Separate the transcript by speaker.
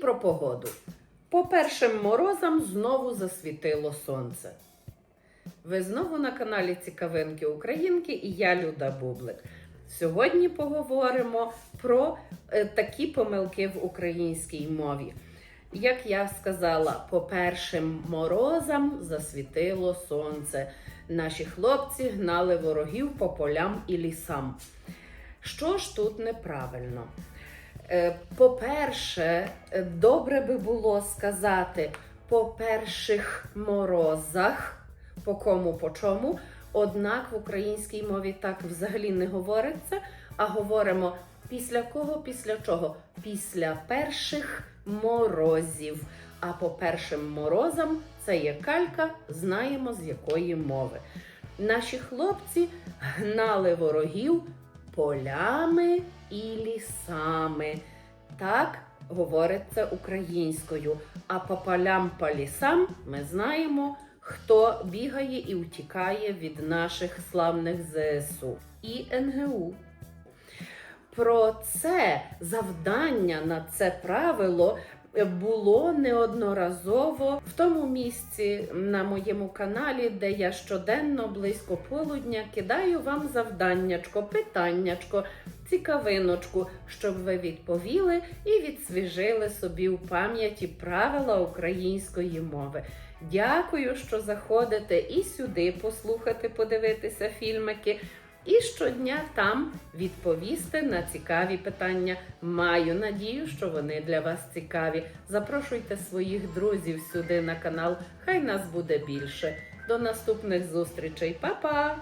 Speaker 1: про погоду. По першим морозам знову засвітило сонце. Ви знову на каналі Цікавинки Українки і я Люда Бублик. Сьогодні поговоримо про е, такі помилки в українській мові. Як я сказала, по першим морозам засвітило сонце. Наші хлопці гнали ворогів по полям і лісам. Що ж тут неправильно? Е, По-перше, е, добре би було сказати по перших морозах, по кому по чому. Однак в українській мові так взагалі не говориться, а говоримо після кого, після чого? Після перших морозів. А по першим морозам це є калька, знаємо з якої мови. Наші хлопці гнали ворогів полями і лісами. Так говориться українською. А по полям по лісам ми знаємо, хто бігає і утікає від наших славних ЗСУ і НГУ. Про це завдання на це правило було неодноразово в тому місці на моєму каналі, де я щоденно близько полудня кидаю вам завданнячко, питаннячко, цікавиночку, щоб ви відповіли і відсвіжили собі в пам'яті правила української мови. Дякую, що заходите і сюди послухати, подивитися фільмики. І щодня там відповісти на цікаві питання. Маю надію, що вони для вас цікаві. Запрошуйте своїх друзів сюди на канал. Хай нас буде більше. До наступних зустрічей, Па-па!